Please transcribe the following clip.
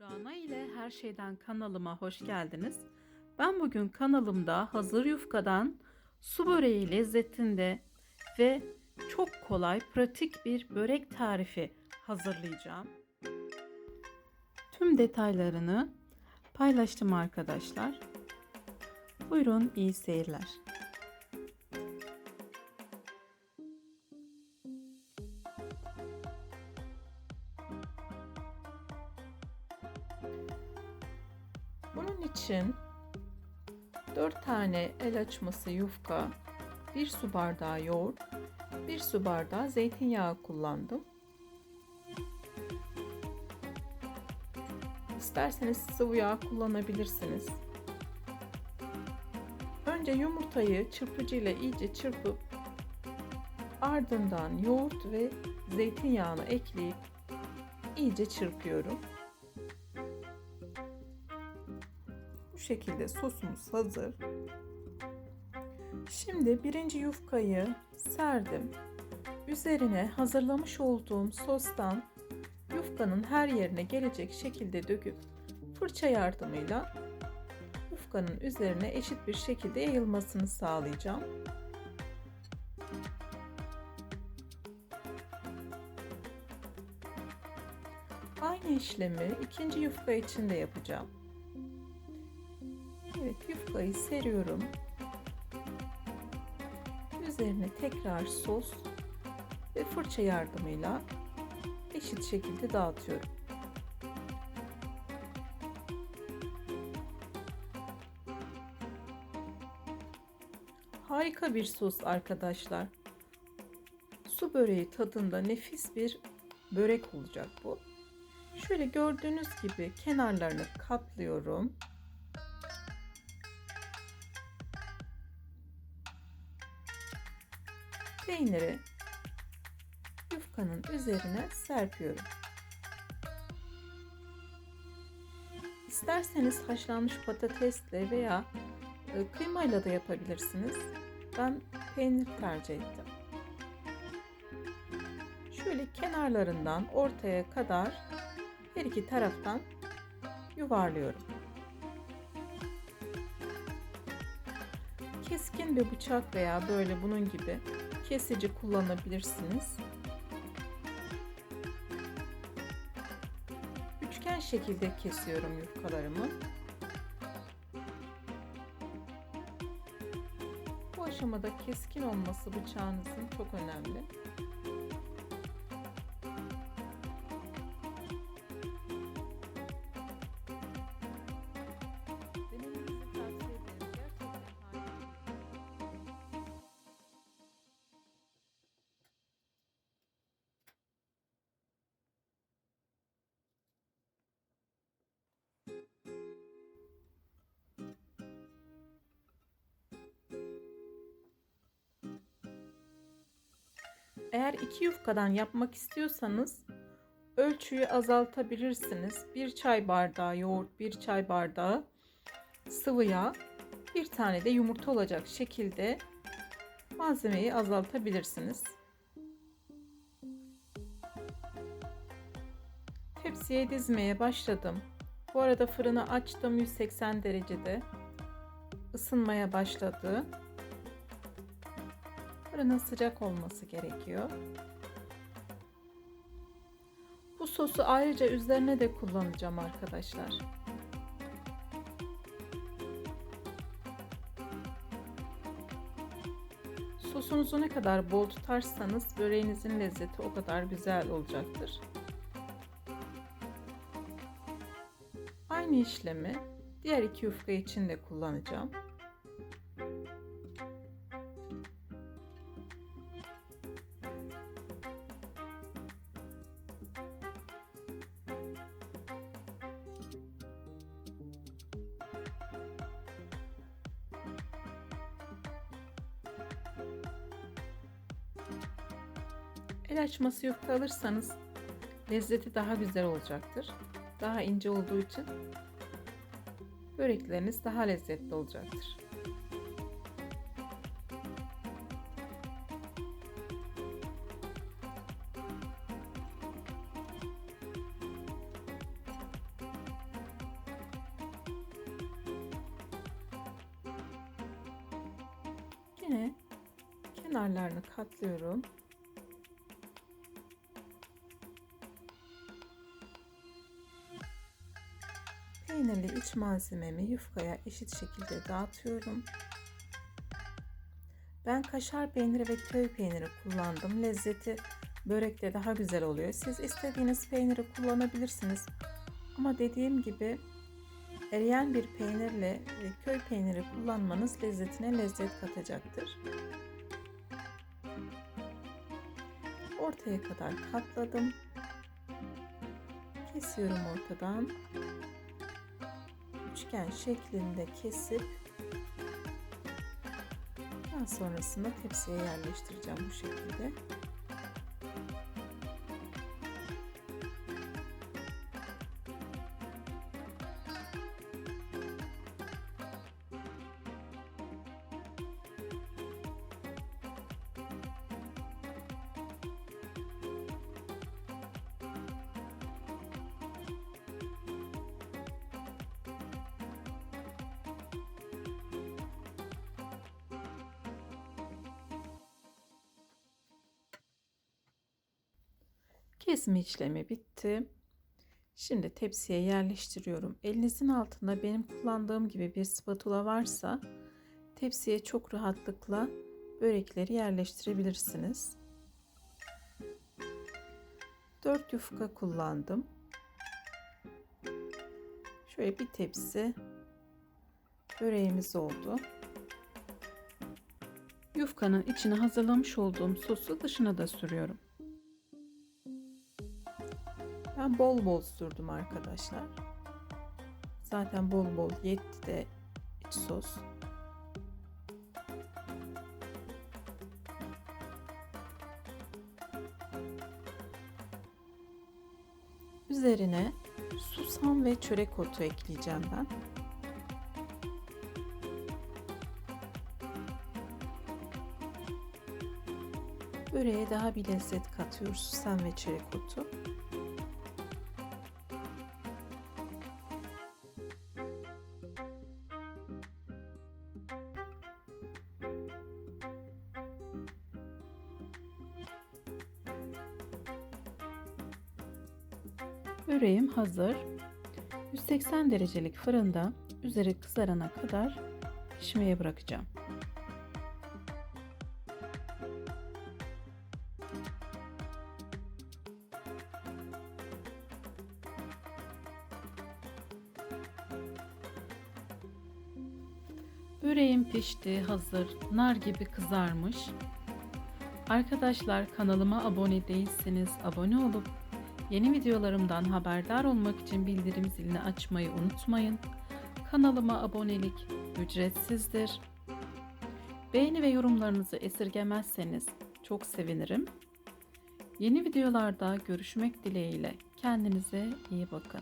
Rana ile Her Şeyden kanalıma hoş geldiniz. Ben bugün kanalımda hazır yufkadan su böreği lezzetinde ve çok kolay, pratik bir börek tarifi hazırlayacağım. Tüm detaylarını paylaştım arkadaşlar. Buyurun iyi seyirler. Bunun için 4 tane el açması yufka, 1 su bardağı yoğurt, 1 su bardağı zeytinyağı kullandım. İsterseniz sıvı yağ kullanabilirsiniz. Önce yumurtayı çırpıcı ile iyice çırpıp ardından yoğurt ve zeytinyağını ekleyip iyice çırpıyorum. Şekilde sosumuz hazır. Şimdi birinci yufkayı serdim. Üzerine hazırlamış olduğum sostan yufkanın her yerine gelecek şekilde döküp fırça yardımıyla yufkanın üzerine eşit bir şekilde yayılmasını sağlayacağım. Aynı işlemi ikinci yufka için de yapacağım. Evet yufkayı seriyorum. Üzerine tekrar sos ve fırça yardımıyla eşit şekilde dağıtıyorum. Harika bir sos arkadaşlar. Su böreği tadında nefis bir börek olacak bu. Şöyle gördüğünüz gibi kenarlarını katlıyorum. Peyniri yufkanın üzerine serpiyorum. İsterseniz haşlanmış patatesle veya e, kıymayla da yapabilirsiniz. Ben peynir tercih ettim. Şöyle kenarlarından ortaya kadar her iki taraftan yuvarlıyorum. Keskin bir bıçak veya böyle bunun gibi kesici kullanabilirsiniz. Üçgen şekilde kesiyorum yufkalarımı. Bu aşamada keskin olması bıçağınızın çok önemli. Eğer iki yufkadan yapmak istiyorsanız ölçüyü azaltabilirsiniz. Bir çay bardağı yoğurt, bir çay bardağı sıvı yağ, bir tane de yumurta olacak şekilde malzemeyi azaltabilirsiniz. Tepsiye dizmeye başladım. Bu arada fırını açtım 180 derecede. ısınmaya başladı. Fırının sıcak olması gerekiyor. Bu sosu ayrıca üzerine de kullanacağım arkadaşlar. Sosunuzu ne kadar bol tutarsanız böreğinizin lezzeti o kadar güzel olacaktır. Aynı işlemi diğer iki yufka için de kullanacağım. El açması yufka alırsanız lezzeti daha güzel olacaktır. Daha ince olduğu için börekleriniz daha lezzetli olacaktır. Yine kenarlarını katlıyorum. Peynirli iç malzememi yufkaya eşit şekilde dağıtıyorum. Ben kaşar peyniri ve köy peyniri kullandım. Lezzeti börekte daha güzel oluyor. Siz istediğiniz peyniri kullanabilirsiniz. Ama dediğim gibi eriyen bir peynirle köy peyniri kullanmanız lezzetine lezzet katacaktır. Ortaya kadar katladım. Kesiyorum ortadan. Üçgen şeklinde kesip daha sonrasında tepsiye yerleştireceğim bu şekilde. Kesme işlemi bitti. Şimdi tepsiye yerleştiriyorum. Elinizin altında benim kullandığım gibi bir spatula varsa tepsiye çok rahatlıkla börekleri yerleştirebilirsiniz. 4 yufka kullandım. Şöyle bir tepsi böreğimiz oldu. Yufkanın içine hazırlamış olduğum sosu dışına da sürüyorum. Bol bol sürdüm arkadaşlar. Zaten bol bol yetti de iç sos. Üzerine susam ve çörek otu ekleyeceğim ben. Böreğe daha bir lezzet katıyor susam ve çörek otu. Böreğim hazır. 180 derecelik fırında üzeri kızarana kadar pişmeye bırakacağım. Böreğim pişti, hazır, nar gibi kızarmış. Arkadaşlar kanalıma abone değilseniz abone olup Yeni videolarımdan haberdar olmak için bildirim zilini açmayı unutmayın. Kanalıma abonelik ücretsizdir. Beğeni ve yorumlarınızı esirgemezseniz çok sevinirim. Yeni videolarda görüşmek dileğiyle kendinize iyi bakın.